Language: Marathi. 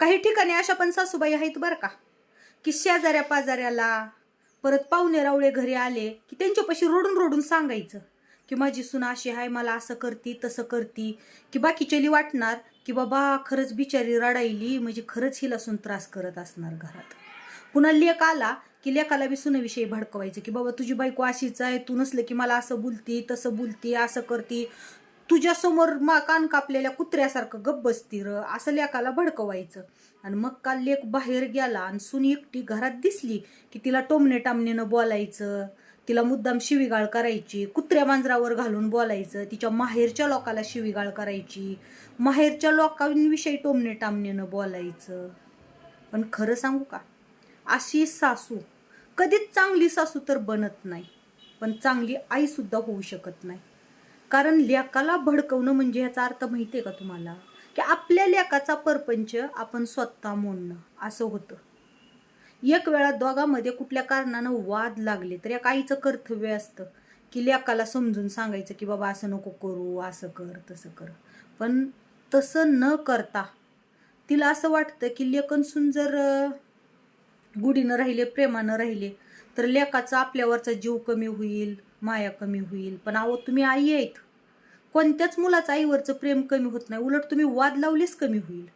काही ठिकाणी अशा पण सासूबाई आहेत बरं का की शेजाऱ्या पाजाऱ्याला परत पाहुणे रावळे घरी आले की त्यांच्यापाशी रोडून रोडून सांगायचं की माझी सून अशी आहे मला असं करती तसं करती की बाकीच्याली वाटणार की बाबा खरंच बिचारी रडायली म्हणजे खरंच हिला सून त्रास करत असणार घरात. पुन्हा लेक आला की लेखाला बी सुनेविषयी भडकवायचं की बाबा तुझी बायको अशीच आहे तू नसलं की मला असं बोलती तसं बोलती असं करती तुझ्यासमोर मा कान कापलेल्या कुत्र्यासारखं गप्प बसती र. असं लेकाला भडकवायचं. आणि मग काल लेक बाहेर गेला आणि सुन एकटी घरात दिसली की तिला टोमणे टामणेनं बोलायचं. तिला मुद्दाम शिवीगाळ करायची. कुत्र्या मांजरावर घालून बोलायचं. तिच्या माहेरच्या लोकाला शिवीगाळ करायची. माहेरच्या लोकांविषयी टोमणे टामणेनं बोलायचं. पण खरं सांगू का? अशी सासू कधीच चांगली सासू तर बनत नाही. पण चांगली आईसुद्धा होऊ शकत नाही. कारण लेकाला भडकवणं म्हणजे ह्याचा अर्थ माहिती आहे का तुम्हाला? की आपल्या लेकाचा परपंच आपण स्वतः मोडणं असं होतं. एक वेळा दोघांमध्ये कुठल्या कारणानं वाद लागले तर या काहीचं कर्तव्य असतं की लेकाला समजून सांगायचं की बाबा असं नको करू असं कर तसं कर. पण तसं न करता तिला असं वाटतं की लेखनसून जर गुढीनं राहिले प्रेमानं राहिले तर लेकाचा आपल्यावरचा जीव कमी होईल. माया कमी होईल. पण अहो तुम्ही आई आहेत. कोणत्याच मुलाचं आईवरचं प्रेम कमी होत नाही. उलट तुम्ही वाद लावलीच कमी होईल.